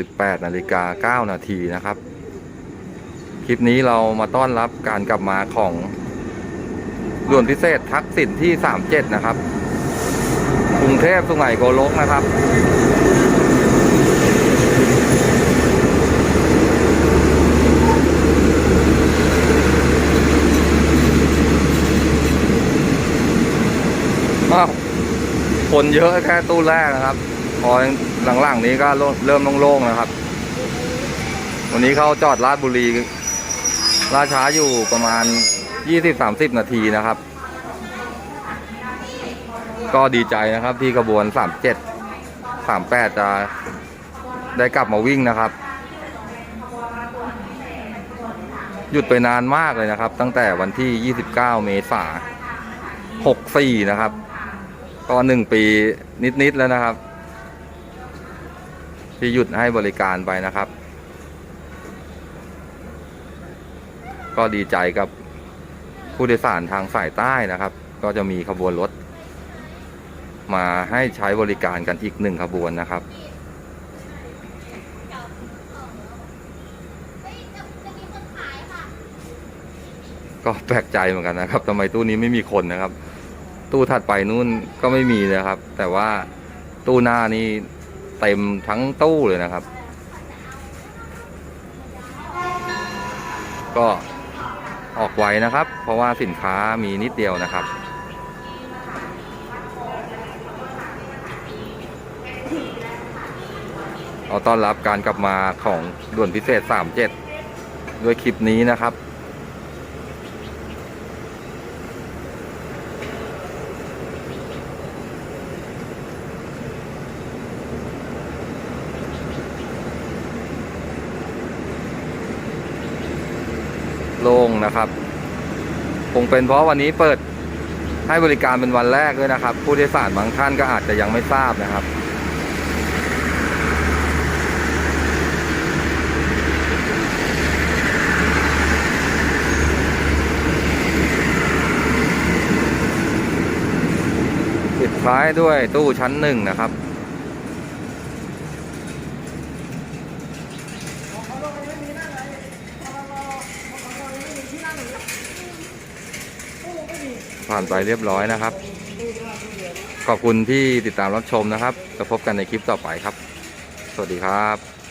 18นาฬิกา9นาทีนะครับ คลิปนี้เรามาต้อนรับการกลับมาของด่วนพิเศษทักษิณที่ 37 นะครับกรุงเทพสุไหงโกลกนะครับอ้าวคนเยอะแค่ตู้แรกนะครับ พอหลังๆนี้ก็เริ่มโล่งๆนะครับ วันนี้เขาจอดลาดบุรีล่าช้าอยู่ประมาณ 20-30 นาทีนะครับ ก็ดีใจนะครับที่ขบวน 37 38 จะได้กลับมาวิ่งนะครับ หยุดไปนานมากเลยนะครับ ตั้งแต่วันที่ 29 เมษายน 64 นะครับ ก็หนึ่งปีนิด ๆ แล้วนะครับ ที่หยุดให้บริการไปนะครับ ก็ดีใจกับผู้โดยสารทางสายใต้นะครับ ก็จะมีขบวนรถ มาให้ใช้บริการกันอีกหนึ่งขบวนนะครับก็แปลกใจเหมือนกันนะครับทำไมตู้นี้ไม่มีคนนะครับ ตู้ถัดไปนู่นก็ไม่มีนะครับ แต่ว่าตู้หน้านี่ เต็มทั้งตู้เลยนะครับ ก็ออกไวนะครับ เพราะว่าสินค้ามีนิดเดียวนะครับ เอาต้อนรับการกลับมาของด่วนพิเศษ 37 ด้วยคลิปนี้นะครับ โล่งนะครับ คงเป็นเพราะวันนี้เปิดให้บริการเป็นวันแรกด้วยนะครับ ผู้โดยสารบางท่านก็อาจจะยังไม่ทราบนะครับปิดท้ายด้วยตู้ชั้นหนึ่งนะครับ ผ่านไปเรียบร้อยนะครับ ขอบคุณที่ติดตามรับชมนะครับจะพบกันในคลิปต่อไปครับ สวัสดีครับ